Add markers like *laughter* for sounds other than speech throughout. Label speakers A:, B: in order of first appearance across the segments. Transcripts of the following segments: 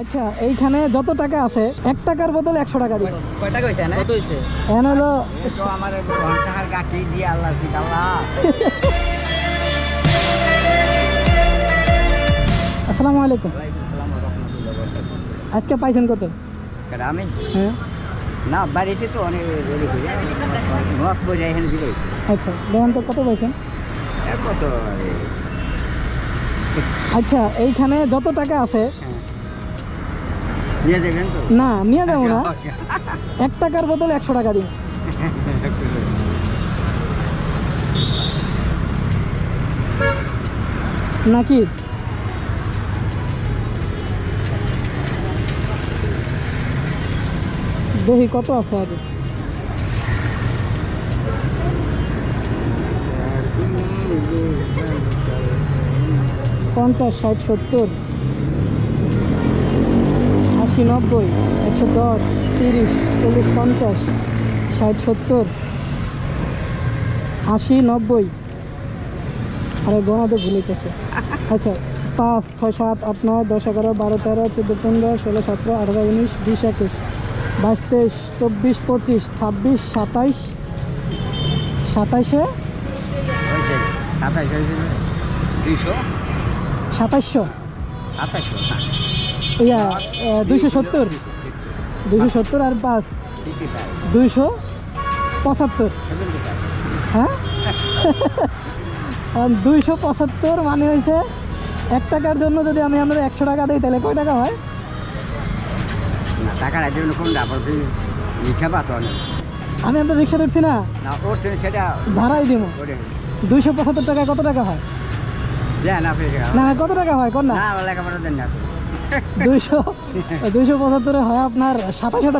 A: আচ্ছা এইখানে যত টাকা আছে এক টাকার বদলে একশো টাকা *laughs* আলাইকুম আজকে পাইছেন কত
B: আমি হ্যাঁ না বাড়ি তো অনেক
A: আচ্ছা দেখেন তো কত পাইছেন কত আচ্ছা এইখানে যত টাকা আছে না মিয়া যাবো না এক টাকার বদলে একশো টাকা দিন নাকি দহি কত আছে আর পঞ্চাশ ষাট সত্তর আশি নব্বই একশো দশ তিরিশ চল্লিশ পঞ্চাশ ষাট সত্তর আশি নব্বই আরে ভুলে গেছে আচ্ছা পাঁচ ছয় সাত আট নয় দশ এগারো বারো তেরো চোদ্দো পনেরো ষোলো সতেরো আঠারো উনিশ বিশ একুশ বাইশ তেইশ চব্বিশ পঁচিশ ছাব্বিশ সাতাইশ সাতাইশে
B: সাতাইশশো সাতাইশশো
A: দুইশো সত্তর সত্তর আর পাঁচ দুইশো পঁচাত্তর হ্যাঁ দুইশো পঁচাত্তর মানে হয়েছে এক টাকার জন্য যদি আমি আমরা একশো টাকা দিই তাহলে কয় টাকা হয়
B: টাকাটা দিবেন রিক্সা পাতো
A: আমি আমরা রিক্সা ধরছি না সেটা ভাড়াই দিব দুইশো পঁচাত্তর টাকা কত টাকা হয় না কত টাকা হয় কোন না লেখাপড়া দেন না দুইশো পঁচাত্তরে হয় আপনার হাজার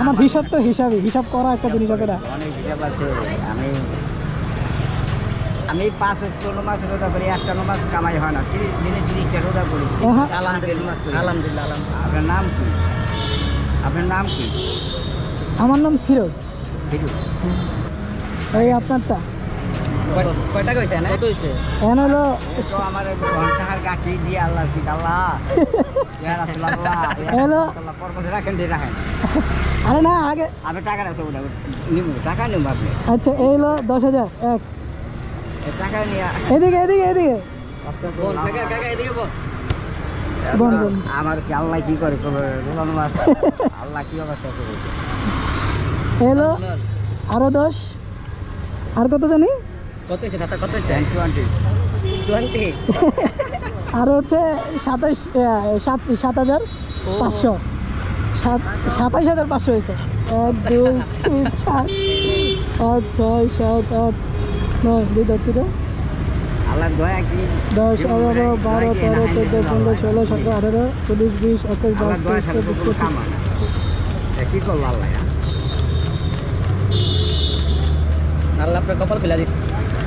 A: আমার তো হিসাবে হিসাব করা একটা
B: আমি করি একটা কামাই হয় না আলহামদুলিল্লাহ আপনার নাম কি আপনার নাম কি
A: আমার নাম ফিরোজ আপনারটা
C: আমার
B: দিয়ে আল্লাহ কি আল্লাহ
A: *laughs* দি *laughs* আরে না আগে আমি টাকা আচ্ছা
B: এক টাকা নিয়া
A: এদিকে এদিকে এদিকে
B: আমার কি আল্লাহ কি করে *laughs* আল্লাহ কি অবস্থা করে
A: আরো দশ আর কত জানি *laughs* আর হচ্ছে সাতাশ সাত সাত হাজার পাঁচশো সাতাশ হাজার পাঁচশো হয়েছে এক দুই তিন চার পাঁচ ছয় সাত আট নয় দুই দশ দশ এগারো বারো তেরো চোদ্দো পনেরো ষোলো সতেরো আঠেরো চল্লিশ বিশ
B: বাইশ আল্লাহ হ্যাঁ?
C: আল্লাহ আপনার কপাল ফেলা দিচ্ছে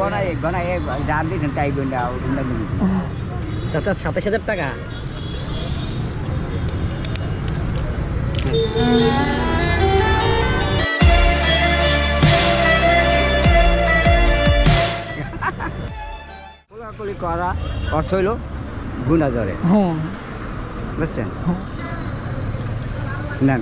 B: চাচা
C: সাতাশ হাজার টাকা
B: কোলাকুলি করা অর্থ হইল গুণা ধরে হ্যাঁ। বুঝছেন নেন